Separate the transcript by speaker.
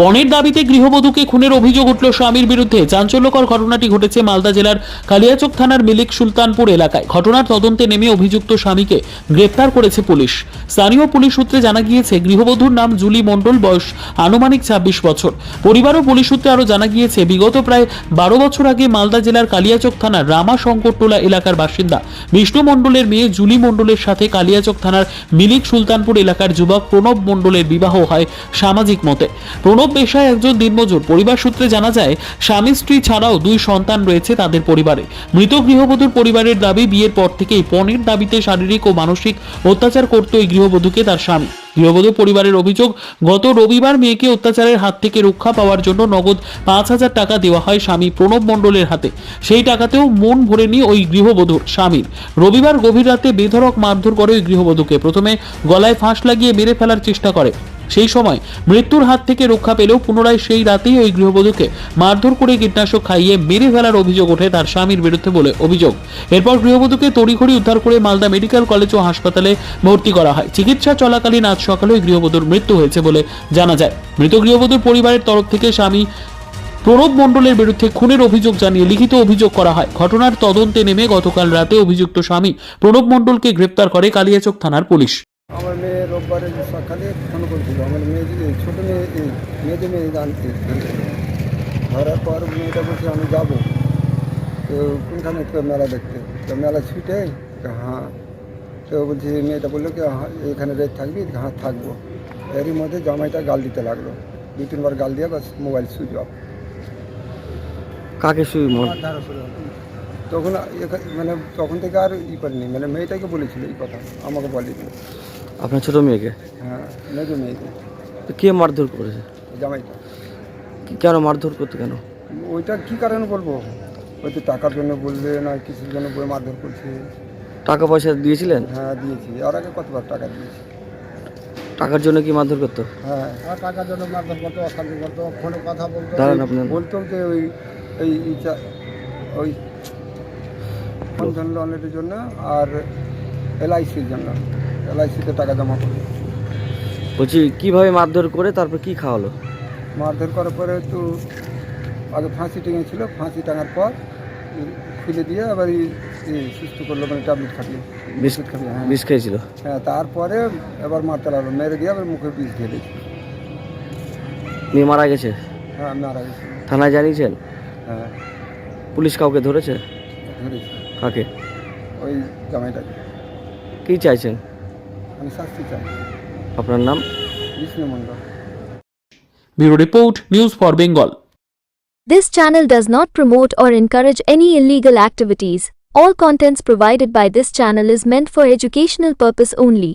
Speaker 1: পণের দাবিতে গৃহবধূকে খুনের অভিযোগ উঠল স্বামীর বিরুদ্ধে। চাঞ্চল্যকর ঘটনাটি ঘটেছে মালদা জেলার কালিয়াচক থানার মিলিক সুলতানপুর এলাকায়। ঘটনার তদন্তে নেমে অভিযুক্ত স্বামীকে গ্রেপ্তার করেছে পুলিশ। স্থানীয় পুলিশ সূত্রে জানা গিয়েছে, গৃহবধূর নাম জুলি মণ্ডল, বয়স আনুমানিক ছাব্বিশ বছর। পরিবার ও পুলিশ সূত্রে আরও জানা গিয়েছে, বিগত প্রায় বারো বছর আগে মালদা জেলার কালিয়াচক থানার রামা শঙ্করটোলা এলাকার বাসিন্দা বিষ্ণু মণ্ডলের মেয়ে জুলি মণ্ডলের সাথে কালিয়াচক থানার মিলিক সুলতানপুর এলাকার যুবক প্রণব মণ্ডলের বিবাহ হয় সামাজিক মতে। প্রণব পেশায় একজন দিনমজুর। পরিবার সূত্রে জানা যায়, স্বামী স্ত্রী ছাড়াও দুই সন্তান রয়েছে তাদের পরিবারে। মৃত গৃহবধূর পরিবারের দাবি, বিয়ের পর থেকেই পণের দাবিতে শারীরিক ও মানসিক অত্যাচার করত ওই গৃহবধূকে তার স্বামী। গৃহবধূ পরিবারের অভিযোগ, গত রবিবার মেয়েকে অত্যাচারের হাত থেকে রক্ষা পাওয়ার জন্য নগদ পাঁচ হাজার টাকা দেওয়া হয় স্বামী প্রণব মণ্ডলের হাতে। সেই টাকাতেও মন ভরেনি ওই গৃহবধূর স্বামীর। রবিবার গভীর রাতে বেধড়ক মারধর করে ওই গৃহবধূকে। প্রথমে গলায় ফাঁস লাগিয়ে মেরে ফেলার চেষ্টা করে। সেই সময় মৃত্যুর হাত থেকে রক্ষা পেলেও পুনরায় সেই রাতেই ওই গৃহবধূকে মারধর করে কীটনাশক খাইয়ে মেরে ফেলার অভিযোগ ওঠে তার স্বামীর বিরুদ্ধে বলে অভিযোগ। এরপর গৃহবধূকে তড়িঘড়ি উদ্ধার করে মালদা মেডিকেল কলেজ ও হাসপাতালে ভর্তি করা হয়। চিকিৎসা চলাকালীন আজ সকালে ওই গৃহবধূর মৃত্যু হয়েছে বলে জানা যায়। মৃত গৃহবধূর পরিবারের তরফ থেকে স্বামী প্রণব মণ্ডলের বিরুদ্ধে খুনের অভিযোগ জানিয়ে লিখিত অভিযোগ করা হয়। ঘটনার তদন্তে নেমে গতকাল রাতে অভিযুক্ত স্বামী প্রণব মণ্ডলকে গ্রেপ্তার করে কালিয়াচক থানার পুলিশ।
Speaker 2: আমার মেয়ে রোববারে সকালে ফোন করেছিল আমার মেয়ে ছোটো মেয়ে মেয়েদের মেয়ে আনতে ধরার পর মেয়েটা বলছে আমি যাব। তো কোনখানে তো মেলা দেখতে? তো মেলা ছুটে তো হ্যাঁ। তো বলছি মেয়েটা বলল কি হ্যাঁ এখানে রেট থাকবি? হ্যাঁ থাকব। এরই মধ্যে জামাইটা গাল দিতে লাগল। দুই তিনবার গাল দিয়ে বাস মোবাইল সুইচ অফ।
Speaker 3: কাকে শুই মন
Speaker 2: তখন মানে তখন থেকে আর ই করিনি মানে মেয়েটাকে বলেছিল এই কথা আমাকে বলেনি।
Speaker 3: আপনার ছোট মেয়েকে?
Speaker 2: হ্যাঁ মেজো মেয়েকে।
Speaker 3: তো কে মারধর করেছে?
Speaker 2: জামাইটা
Speaker 3: কেন মারধর করতে কেন?
Speaker 2: ওইটা কি কারণে বলব? হয়তো টাকার জন্য বলবে না কিছুর জন্য বলে মারধর করছে।
Speaker 3: টাকা পয়সা দিয়েছিলেন?
Speaker 2: হ্যাঁ দিয়েছি। আর আগে কতবার টাকা দিয়েছি?
Speaker 3: টাকার জন্য কি মারধর করতো?
Speaker 2: হ্যাঁ। আর টাকার জন্য মারধর করতো অশান্তি করতো ফোনে কথা বলতো।
Speaker 3: দাঁড়ান আপনার
Speaker 2: বলতো যে ওই এই ওই বন্ধন লোনের জন্য আর এলআইসির জন্য। এলআইসিতে টাকা জমা করবে
Speaker 3: বলছি কীভাবে মারধর করে তারপর কি খাওয়ালো?
Speaker 2: মারধর করার পরে তো আগে ফাঁসি টেঙেছিল ফাঁসি টাঙার পর খুলে দিয়ে আবার সুস্থ করল মানে ট্যাবলেট খাটিয়ে
Speaker 3: বিষ
Speaker 2: ওষুধ খাটিয়ে হ্যাঁ।
Speaker 3: বিষ খেয়েছিল?
Speaker 2: হ্যাঁ তারপরে এবার মারতে লাগল মেরে দিয়ে আবার মুখে বিষ দিয়ে দিয়েছি
Speaker 3: মেয়ে মারা গেছে?
Speaker 2: হ্যাঁ মারা গেছে।
Speaker 3: থানায় জানিয়েছেন?
Speaker 2: হ্যাঁ।
Speaker 3: পুলিশ কাউকে ধরেছে?
Speaker 2: ধরেছি।
Speaker 3: কাকে?
Speaker 2: ওই জামাইটাকে।
Speaker 3: কী চাইছেন?
Speaker 2: আমি শাস্তি চাই
Speaker 3: আপনার নাম
Speaker 2: Bishnu Mondal
Speaker 1: bureau report news for Bengal
Speaker 4: This channel does not promote or encourage any illegal activities. All contents provided by this channel is meant for educational purpose only.